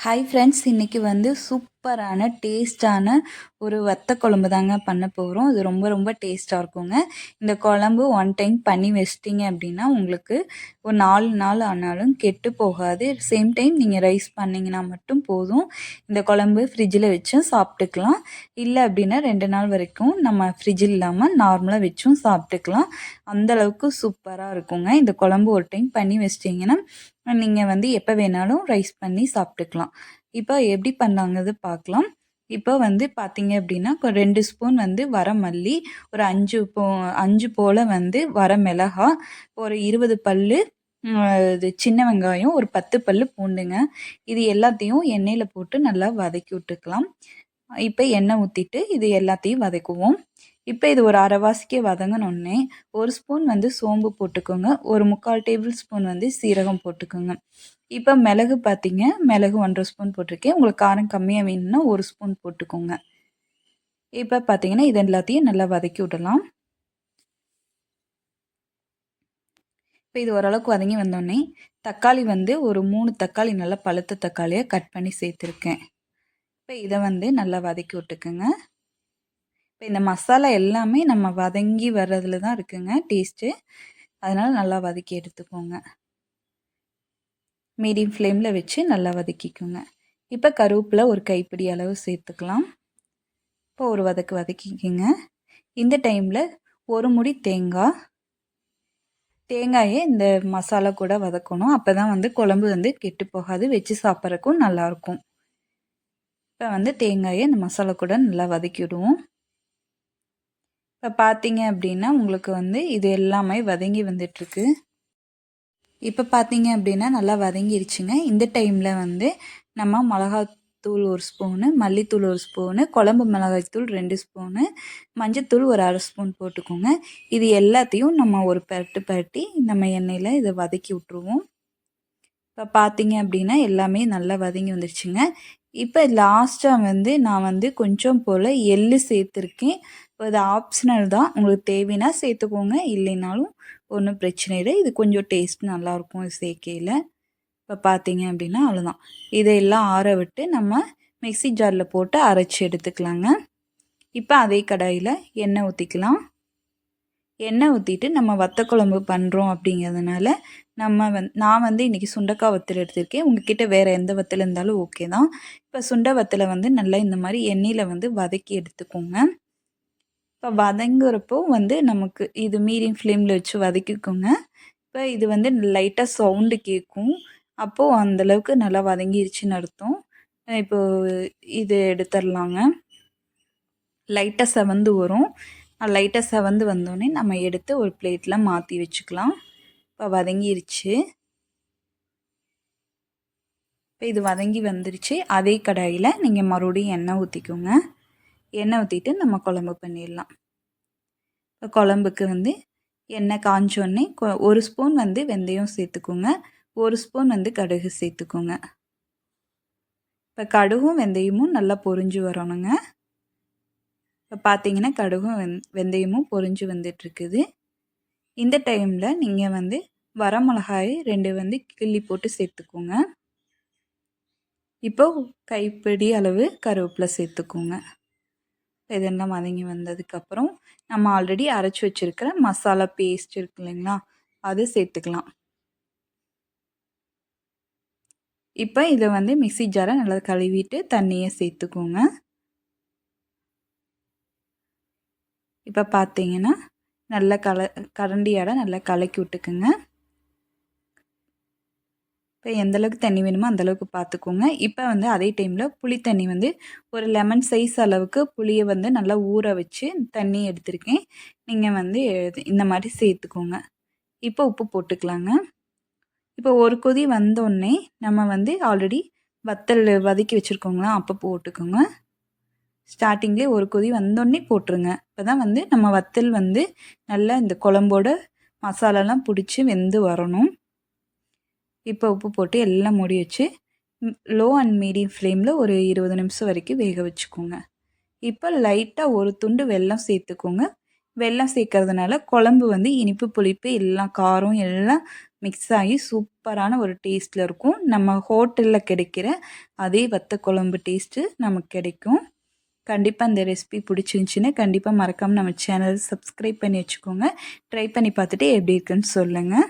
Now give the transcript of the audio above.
Hi friends இன்றைக்கி வந்து soup சூப்பரான டேஸ்டான ஒரு வத்த குழம்பு தாங்க பண்ண போகிறோம் அது ரொம்ப ரொம்ப டேஸ்ட்டாக இருக்குங்க. இந்த குழம்பு ஒன் டைம் பண்ணி வச்சிட்டிங்க அப்படின்னா உங்களுக்கு ஒரு நாலு நாள் ஆனாலும் கெட்டு போகாது. சேம் டைம் நீங்கள் ரைஸ் பண்ணிங்கன்னா மட்டும் போதும். இந்த குழம்பு ஃப்ரிட்ஜில் வச்சும் சாப்பிட்டுக்கலாம். இல்லை அப்படின்னா ரெண்டு நாள் வரைக்கும் நம்ம ஃப்ரிட்ஜ் இல்லாமல் நார்மலாக வச்சும் சாப்பிட்டுக்கலாம். அந்தளவுக்கு சூப்பராக இருக்குங்க. இந்த குழம்பு ஒரு டைம் பண்ணி வச்சிட்டிங்கன்னா நீங்கள் வந்து எப்போ வேணாலும் ரைஸ் பண்ணி சாப்பிட்டுக்கலாம். இப்போ எப்படி பண்ணாங்கிறது பார்க்கலாம். இப்போ வந்து பார்த்தீங்க அப்படின்னா ரெண்டு ஸ்பூன் வந்து வர மல்லி ஒரு அஞ்சு போ அஞ்சு போல் வந்து வர மிளகா ஒரு இருபது பல் இது சின்ன வெங்காயம் ஒரு பத்து பல் பூண்டுங்க. இது எல்லாத்தையும் எண்ணெயில் போட்டு நல்லா வதக்கி விட்டுக்கலாம். இப்போ எண்ணெய் ஊற்றிட்டு இது எல்லாத்தையும் வதக்குவோம். இப்போ இது ஒரு அரைவாசிக்கு வதங்கினோடனே ஒரு ஸ்பூன் வந்து சோம்பு போட்டுக்கோங்க. ஒரு முக்கால் டேபிள் ஸ்பூன் வந்து சீரகம் போட்டுக்கோங்க. இப்போ மிளகு பார்த்தீங்க மிளகு ஒன்றரை ஸ்பூன் போட்டிருக்கேன். உங்களுக்கு காரம் கம்மியாக வேணும்னா ஒரு ஸ்பூன் போட்டுக்கோங்க. இப்போ பார்த்தீங்கன்னா இது எல்லாத்தையும் நல்லா வதக்கி விடலாம். இப்போ இது ஓரளவுக்கு வதங்கி வந்தோடனே தக்காளி வந்து ஒரு மூணு தக்காளி நல்லா பழுத்த தக்காளியை கட் பண்ணி சேர்த்துருக்கேன். இப்போ இதை வந்து நல்லா வதக்கி விட்டுக்குங்க. இப்போ இந்த மசாலா எல்லாமே நம்ம வதங்கி வர்றதுல தான் இருக்குங்க டேஸ்ட்டு அதனால் நல்லா வதக்கி எடுத்துக்கோங்க. மீடியம் ஃப்ளேமில் வச்சு நல்லா வதக்கிக்கோங்க. இப்போ கருவேப்பில் ஒரு கைப்பிடி அளவு சேர்த்துக்கலாம். இப்போ ஒரு வதக்கு வதக்கிக்கோங்க. இந்த டைமில் ஒரு முடி தேங்காய். தேங்காயை இந்த மசாலா கூட வதக்கணும். அப்போ தான் வந்து குழம்பு வந்து கெட்டு போகாது. வச்சு சாப்பிட்றக்கும் நல்லாயிருக்கும் இப்போ வந்து தேங்காயை இந்த மசாலா கூட நல்லா வதக்கி விடுவோம் இப்போ பார்த்தீங்க அப்படின்னா உங்களுக்கு வந்து இது எல்லாமே வதங்கி வந்துட்டுருக்கு. இப்போ பார்த்தீங்க அப்படின்னா நல்லா வதங்கிருச்சுங்க. இந்த டைமில் வந்து நம்ம மிளகாத்தூள் ஒரு ஸ்பூனு மல்லித்தூள் ஒரு ஸ்பூனு குழம்பு மிளகாய்த்தூள் ரெண்டு ஸ்பூனு மஞ்சத்தூள் ஒரு அரை ஸ்பூன் போட்டுக்கோங்க. இது எல்லாத்தையும் நம்ம ஒரு பரட்டு பரட்டி நம்ம எண்ணெயில் இதை வதக்கி விட்ருவோம் இப்போ பார்த்தீங்க அப்படின்னா எல்லாமே நல்லா வதங்கி வந்துருச்சுங்க. இப்போ லாஸ்ட்டாக வந்து நான் வந்து கொஞ்சம் போல் எள்ளு சேர்த்துருக்கேன். இது ஆப்ஷனல் தான். உங்களுக்கு தேவைன்னா சேர்த்துக்கோங்க. இல்லைனாலும் ஒன்றும் பிரச்சனை இல்லை. இது கொஞ்சம் டேஸ்ட் நல்லாயிருக்கும் சேர்க்கையில். இப்போ பார்த்தீங்க அப்படின்னா அவ்வளோதான் இதையெல்லாம் ஆற விட்டு நம்ம மிக்சி ஜாரில் போட்டு அரைச்சி எடுத்துக்கலாங்க. இப்போ அதே கடாயில் எண்ணெய் ஊற்றிக்கலாம் எண்ணெய் ஊற்றிட்டு நம்ம வத்த குழம்பு பண்ணுறோம் அப்படிங்கிறதுனால நம்ம வந் நான் வந்து இன்றைக்கி சுண்டக்காய் வத்தல் எடுத்திருக்கேன். உங்ககிட்ட வேறு எந்த வத்தல் இருந்தாலும் ஓகே தான். இப்போ சுண்டை வத்தலை வந்து நல்லா இந்த மாதிரி எண்ணெயில் வந்து வதக்கி எடுத்துக்கோங்க. இப்போ வதங்குறப்போ வந்து நமக்கு இது மீடியம் ஃப்ளேமில் வச்சு வதக்கிக்கோங்க. இப்போ இது வந்து லைட்டாக சவுண்டு கேட்கும் அப்போது அந்தளவுக்கு நல்லா வதங்கிருச்சுன்னு அர்த்தம். இப்போது இது எடுத்துடலாங்க. லைட்டாக செவந்து வரும். லைட்டாக செவந்து வந்தோடனே நம்ம எடுத்து ஒரு பிளேட்டில் மாற்றி வச்சுக்கலாம். இப்போ வதங்கிருச்சு. இப்போ இது வதங்கி வந்துருச்சு. அதே கடாயில் நீங்கள் மறுபடியும் எண்ணெய் ஊற்றிக்கோங்க எண்ணெய் ஊற்றிட்டு நம்ம குழம்பு பண்ணிடலாம். இப்போ குழம்புக்கு வந்து எண்ணெய் காஞ்சோடனே ஒரு ஸ்பூன் வந்து வெந்தயம் சேர்த்துக்கோங்க. ஒரு ஸ்பூன் வந்து கடுகு சேர்த்துக்கோங்க. இப்போ கடுகும் வெந்தயமும் நல்லா பொரிஞ்சு வரணுங்க. இப்போ பார்த்தீங்கன்னா கடுகும் வெந் வெந்தயமும் பொறிஞ்சு வந்துட்டுருக்குது. இந்த டைமில் நீங்கள் வந்து வரமிளகாய் ரெண்டு வந்து கிள்ளி போட்டு சேர்த்துக்கோங்க. இப்போ கைப்பிடி அளவு கருவேப்பிலை சேர்த்துக்கோங்க. இதெல்லாம் வதங்கி வந்ததுக்கப்புறம் நம்ம ஆல்ரெடி அரைச்சி வச்சுருக்கிற மசாலா பேஸ்ட் இருக்கு இல்லைங்களா அது சேர்த்துக்கலாம். இப்போ இதை வந்து மிக்சி ஜாரை நல்லா கழுவிட்டு தண்ணியை சேர்த்துக்கோங்க. இப்போ பார்த்தீங்கன்னா நல்லா கல கரண்டியாட நல்லா கலக்கி விட்டுக்குங்க. இப்போ எந்தளவுக்கு தண்ணி வேணுமோ அந்தளவுக்கு பார்த்துக்கோங்க இப்போ வந்து அதே டைமில் புளி தண்ணி வந்து ஒரு லெமன் சைஸ் அளவுக்கு புளியை வந்து நல்லா ஊற வச்சு தண்ணி எடுத்திருக்கேன். நீங்கள் வந்து இந்த மாதிரி சேர்த்துக்கோங்க. இப்போ உப்பு போட்டுக்கலாங்க. இப்போ ஒரு கொதி வந்தோடனே நம்ம வந்து ஆல்ரெடி வத்தல் வதக்கி வச்சுருக்கோங்களா அப்போ போட்டுக்கோங்க. ஸ்டார்டிங்லேயே ஒரு கொதி வந்தோடனே போட்டுருங்க. இப்போ தான் வந்து நம்ம வத்தல் வந்து நல்லா இந்த குழம்போட மசாலாலாம் பிடிச்சி வெந்து வரணும். இப்போ உப்பு போட்டு எல்லாம் மூடி வச்சு லோ அண்ட் மீடியம் ஃப்ளேமில் ஒரு இருபது நிமிஷம் வரைக்கும் வேக வச்சுக்கோங்க. இப்போ லைட்டாக ஒரு துண்டு வெல்லம் சேர்த்துக்கோங்க. வெல்லம் சேர்க்கறதுனால குழம்பு வந்து இனிப்பு புளிப்பு எல்லாம் காரம் எல்லாம் மிக்ஸ் ஆகி சூப்பரான ஒரு டேஸ்ட்டில் இருக்கும். நம்ம ஹோட்டலில் கிடைக்கிற அதே வத்த குழம்பு டேஸ்ட்டு நமக்கு கிடைக்கும். கண்டிப்பாக இந்த ரெசிபி பிடிச்சிருந்துச்சின்னா கண்டிப்பாக மறக்காமல் நம்ம சேனல் சப்ஸ்கிரைப் பண்ணி வச்சுக்கோங்க. ட்ரை பண்ணி பார்த்துட்டு எப்படி இருக்குன்னு சொல்லுங்கள்